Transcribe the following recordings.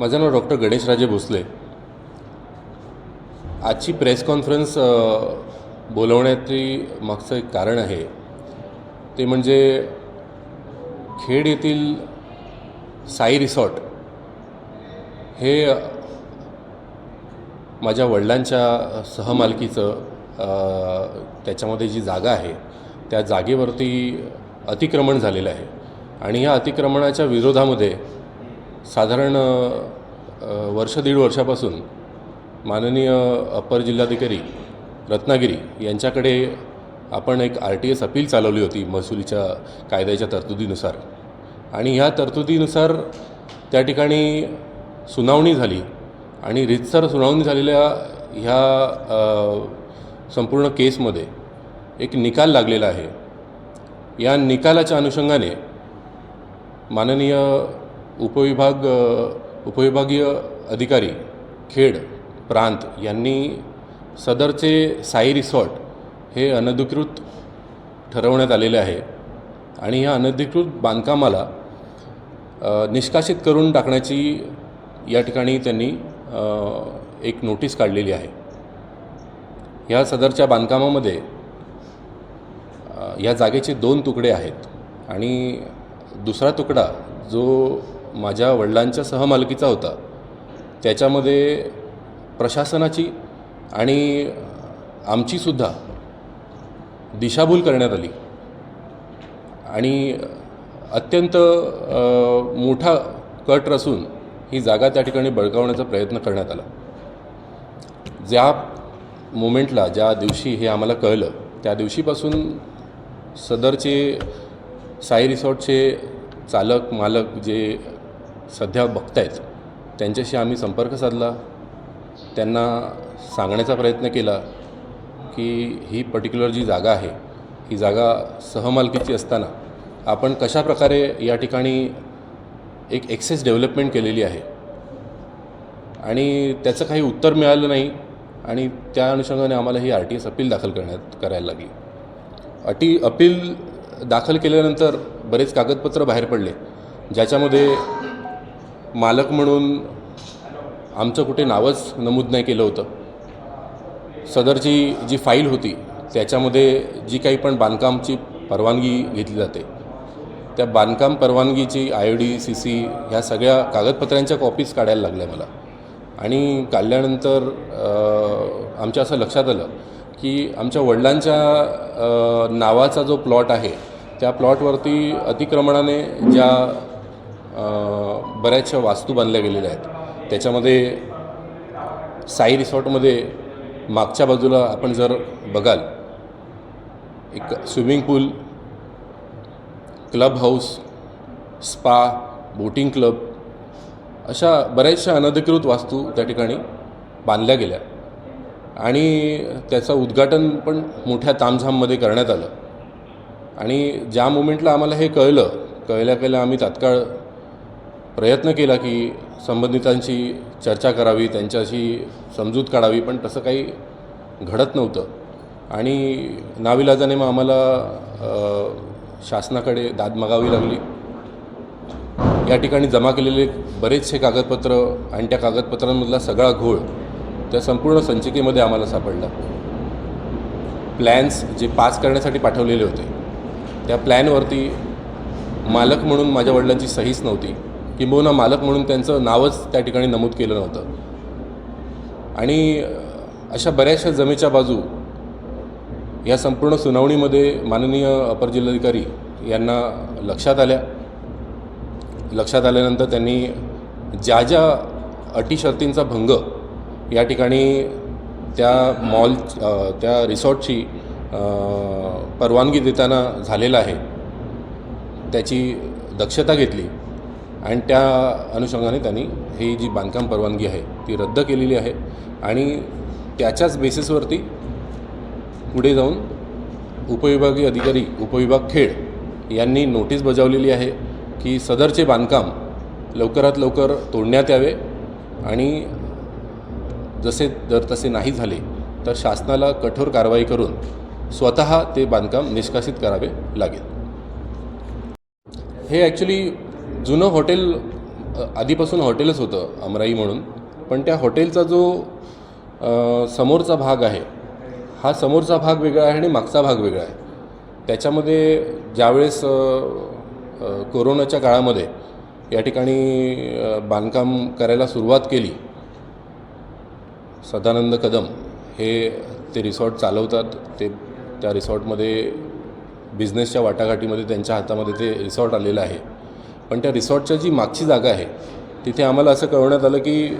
माझं नाव डॉक्टर गणेशराजे भोसले. आजची press conference बोलवण्याची मागचं एक कारण आहे. ते म्हणजे खेड येथील साई रिसॉर्ट हे माझ्या वडिलांच्या सहमालकीचं त्याच्यामध्ये जी जागा आहे त्या जागेवरती अतिक्रमण झालेलं आहे. आणि ह्या अतिक्रमणाच्या विरोधामध्ये साधारण वर्ष दीड वर्षापासून माननीय अप्पर जिल्हाधिकारी रत्नागिरी यांच्याकडे आपण एक आर टी एस अपील चालवली होती महसुलीच्या कायद्याच्या तरतुदीनुसार. आणि ह्या तरतुदीनुसार त्या ठिकाणी सुनावणी झाली आणि रितसर सुनावणी झालेल्या ह्या संपूर्ण केसमध्ये एक निकाल लागलेला आहे. या निकालाच्या अनुषंगाने माननीय उपविभाग उपविभागीय अधिकारी खेड प्रांत यांनी सदरचे साई रिसॉर्ट हे अनधिकृत ठरवण्यात आलेले आहे आणि ह्या अनधिकृत बांधकामाला निष्कासित करून टाकण्याची या ठिकाणी त्यांनी एक नोटीस काढलेली आहे. ह्या सदरच्या बांधकामामध्ये ह्या या जागेचे दोन तुकडे आहेत आणि दुसरा तुकडा जो माझ्या वडिलांच्या सहमालकीचा होता. त्याच्यामध्ये प्रशासनाची आणि आमचीसुद्धा दिशाभूल करण्यात आली. आणि अत्यंत मोठा कट रचून ही जागा त्या ठिकाणी बळकावण्याचा प्रयत्न करण्यात आला. ज्या मोमेंटला ज्या दिवशी हे आम्हाला कळलं त्या दिवशीपासून सदरचे साई रिसॉर्टचे चालक मालक जे सध्या बघतायत. त्यांच्याशी आम्ही संपर्क साधला. त्यांना सांगण्याचा प्रयत्न केला की ही पर्टिक्युलर जी जागा आहे ही जागा सहमालकीची असताना आपण कशा प्रकारे या ठिकाणी एक एक्सेस डेव्हलपमेंट केलेली आहे? आणि त्याचं काही उत्तर मिळालं नाही आणि त्या अनुषंगाने आम्हाला ही आर टी एस अपील दाखल करण्यात करायला लागली. अटी अपील दाखल केल्यानंतर बरेच कागदपत्र बाहेर पडले ज्याच्यामध्ये मालक म्हणून आमचं कुठे नावच नमूद नाही केलं होतं. सदरची जी फाईल होती त्याच्यामध्ये जी काही पण बांधकामची परवानगी घेतली जाते त्या बांधकाम परवानगीची I O D C C ह्या सगळ्या कागदपत्रांच्या कॉपीज काढायला लागल्या मला. आणि काढल्यानंतर आमच्या असं लक्षात आलं की आमच्या वडिलांच्या नावाचा जो प्लॉट आहे त्या प्लॉटवरती अतिक्रमणाने ज्या बऱ्याचशा वास्तू बांधल्या गेलेल्या आहेत. त्याच्यामध्ये साई रिसॉर्टमध्ये मागच्या बाजूला आपण जर बघाल एक swimming pool club house spa boating club अशा बऱ्याचशा अनधिकृत वास्तू त्या ठिकाणी बांधल्या गेल्या. आणि त्याचं उद्घाटन पण मोठ्या तामझाममध्ये करण्यात आलं. आणि ज्या मोमेंटला आम्हाला हे कळलं कळल्या कळल्या आम्ही तात्काळ प्रयत्न केला की संबंधितांशी चर्चा करावी त्यांच्याशी समजूत काढावी पण तसं काही घडत नव्हतं. आणि नाविलाजाने मग आम्हाला शासनाकडे दाद मागावी लागली. या ठिकाणी जमा केलेले बरेचसे कागदपत्र आणि त्या कागदपत्रांमधला सगळा घोळ त्या संपूर्ण संचिकेमध्ये आम्हाला सापडला. प्लॅन्स जे पास करण्यासाठी पाठवलेले होते. त्या प्लॅनवरती मालक म्हणून माझ्या वडिलांची सहीच नव्हती. किंबहुना मालक म्हणून त्यांचं नावच त्या ठिकाणी नमूद केलं नव्हतं. आणि अशा बऱ्याचशा जमेच्या बाजू या संपूर्ण सुनावणीमध्ये माननीय अपर जिल्हाधिकारी यांना लक्षात आल्या. लक्षात आल्यानंतर त्यांनी ज्या ज्या अटी शर्तींचा भंग या ठिकाणी त्या मॉल त्या रिसॉर्टची परवानगी देताना झालेला आहे त्याची दक्षता घेतली. आणि त्या अनुषंगाने त्यांनी ही जी बांधकाम परवानगी आहे ती रद्द केलेली आहे. आणि त्याच्याच बेसिसवरती पुढे जाऊन उपविभागीय अधिकारी उपविभाग खेड यांनी नोटीस बजावलेली आहे की सदरचे बांधकाम लवकरात लवकर तोडण्यात यावे आणि जसे जर तसे नाही झाले तर शासनाला कठोर कारवाई करून स्वतः ते बांधकाम निष्कासित करावे लागेल. हे ॲक्च्युली जुनं हॉटेल आधीपासून हॉटेलच होतं अमराई म्हणून. पण त्या हॉटेलचा जो समोरचा भाग आहे हा समोरचा भाग वेगळा आहे आणि मागचा भाग वेगळा आहे. त्याच्यामध्ये ज्यावेळेस कोरोनाच्या काळामध्ये या ठिकाणी बांधकाम करायला सुरुवात केली सदानंद कदम हे ते रिसॉर्ट चालवतात. ते त्या रिसॉर्टमध्ये बिझनेसच्या वाटाघाटीमध्ये त्यांच्या हातामध्ये ते रिसॉर्ट आलेलं आहे. पण त्या रिसॉर्टच्या जी मागची जागा आहे तिथे आम्हाला असं कळवण्यात आलं की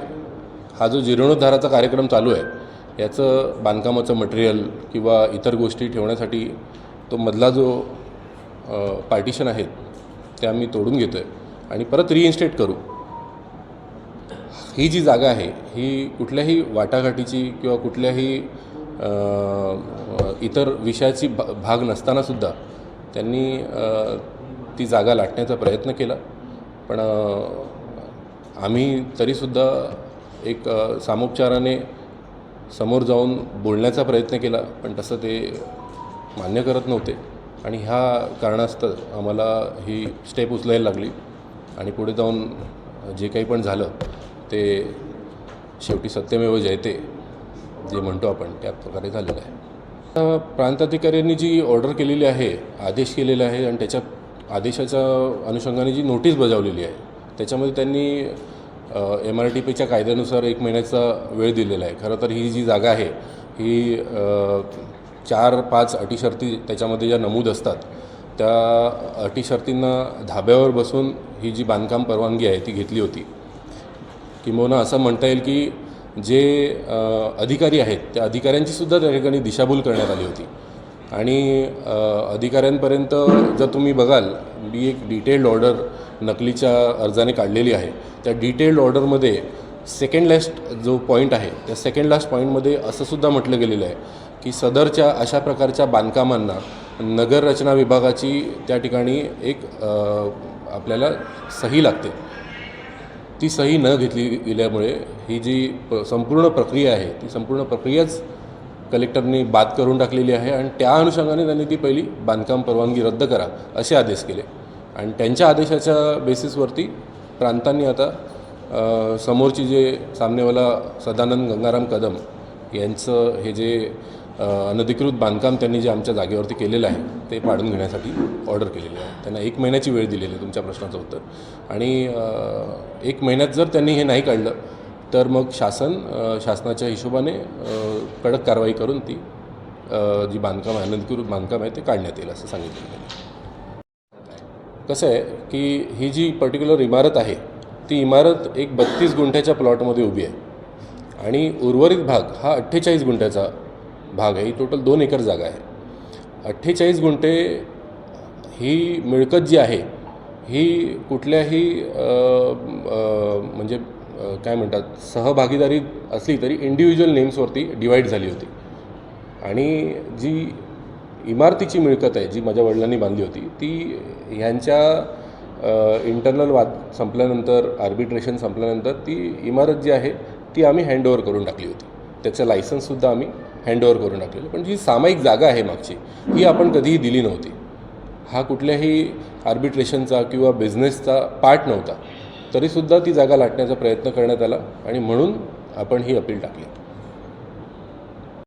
हा जो जीर्णोद्धाराचा कार्यक्रम चालू आहे याचं बांधकामाचं मटेरियल किंवा इतर गोष्टी ठेवण्यासाठी तो मधला जो पार्टिशन आहेत ते आम्ही तोडून घेतो आहे आणि परत रिइन्स्टेट करू. ही जी जागा आहे ही कुठल्याही वाटाघाटीची किंवा कुठल्याही इतर विषयाची भा भाग नसतानासुद्धा त्यांनी ती जागा लाटण्याचा प्रयत्न केला. पण आम्ही तरीसुद्धा एक सामोपचाराने समोर जाऊन बोलण्याचा प्रयत्न केला पण तसं ते मान्य करत नव्हते. आणि ह्या कारणास्तव आम्हाला ही स्टेप उचलायला लागली. आणि पुढे जाऊन जे काही पण झालं ते शेवटी सत्यमेव जयते जे म्हणतो आपण त्या प्रकारे झालेलं आहे. प्रांताधिकाऱ्यांनी जी ऑर्डर केलेली आहे आदेश केलेला आहे आणि त्याच्या आदेशाच्या अनुषंगाने जी नोटीस बजावलेली आहे त्याच्यामध्ये त्यांनी एम आर टी पीच्या कायद्यानुसार एक महिन्याचा वेळ दिलेला आहे. खरं तर ही जी जागा आहे ही चार पाच अटी शर्ती त्याच्यामध्ये ज्या नमूद असतात त्या अटी शर्तींना धाब्यावर बसून ही जी बांधकाम परवानगी आहे ती घेतली होती. किंबहुना असं म्हणता येईल की जे अधिकारी आहेत त्या अधिकाऱ्यांची सुद्धा त्या ठिकाणी दिशाभूल करण्यात आली होती. आणि अधिकाऱ्यांपर्यंत जर तुम्ही बघाल मी एक डिटेल्ड ऑर्डर नकलीच्या अर्जाने काढलेली आहे. त्या डिटेल्ड ऑर्डरमध्ये सेकंड लास्ट जो पॉईंट आहे त्या सेकंड लास्ट पॉईंटमध्ये असंसुद्धा म्हटलं गेलेलं आहे की सदरच्या अशा प्रकारच्या बांधकामांना नगररचना विभागाची त्या ठिकाणी एक आपल्याला सही लागते. ती सही न घेतली गेल्यामुळे ही जी प संपूर्ण प्रक्रिया आहे ती संपूर्ण प्रक्रियाच कलेक्टरनी बाद करून टाकलेली आहे आणि त्या अनुषंगाने त्यांनी ती पहिली बांधकाम परवानगी रद्द करा असे आदेश केले. आणि त्यांच्या आदेशाच्या बेसिसवरती प्रांतांनी आता समोरची जे सामनेवाला सदानंद गंगाराम कदम यांचं हे जे अनधिकृत बांधकाम त्यांनी जे आमच्या जागेवरती केलेलं आहे ते पाडून घेण्यासाठी ऑर्डर केलेली आहे. त्यांना एक महिन्याची वेळ दिलेली आहे तुमच्या प्रश्नाचं उत्तर. आणि एक महिन्यात जर त्यांनी हे नाही काढलं तर मग शासन शासनाच्या हिशोबाने कडक कारवाई करून ती जी बांधकाम आहे अनधिकृत बांधकाम आहे ते काढण्यात येईल असं सांगितलं कसं आहे की ही जी पर्टिक्युलर इमारत आहे ती इमारत एक बत्तीस गुंठ्याच्या प्लॉटमध्ये उभी आहे. आणि उर्वरित भाग हा अठ्ठेचाळीस गुंठ्याचा भाग आहे ही टोटल दोन एकर जागा आहे. अठ्ठेचाळीस गुंठे ही मिळकत जी आहे ही कुठल्याही म्हणजे काय म्हणतात सहभागीदारी असली तरी इंडिव्हिज्युअल नेम्सवरती डिवाईड झाली होती. आणि जी इमारतीची मिळकत आहे जी माझ्या वडिलांनी बांधली होती ती ह्यांच्या इंटरनल वाद संपल्यानंतर आर्बिट्रेशन संपल्यानंतर ती इमारत जी आहे ती आम्ही हँडओव्हर करून टाकली होती. त्याचं लायसन्ससुद्धा आम्ही हँडओव्हर करून टाकलेलं पण जी सामायिक जागा आहे मागची ही आपण कधीही दिली नव्हती. हा कुठल्याही आर्बिट्रेशनचा किंवा बिझनेसचा पार्ट नव्हता. तरीसुद्धा ती जागा लाटण्याचा प्रयत्न करण्यात आला आणि म्हणून आपण ही अपील टाकली.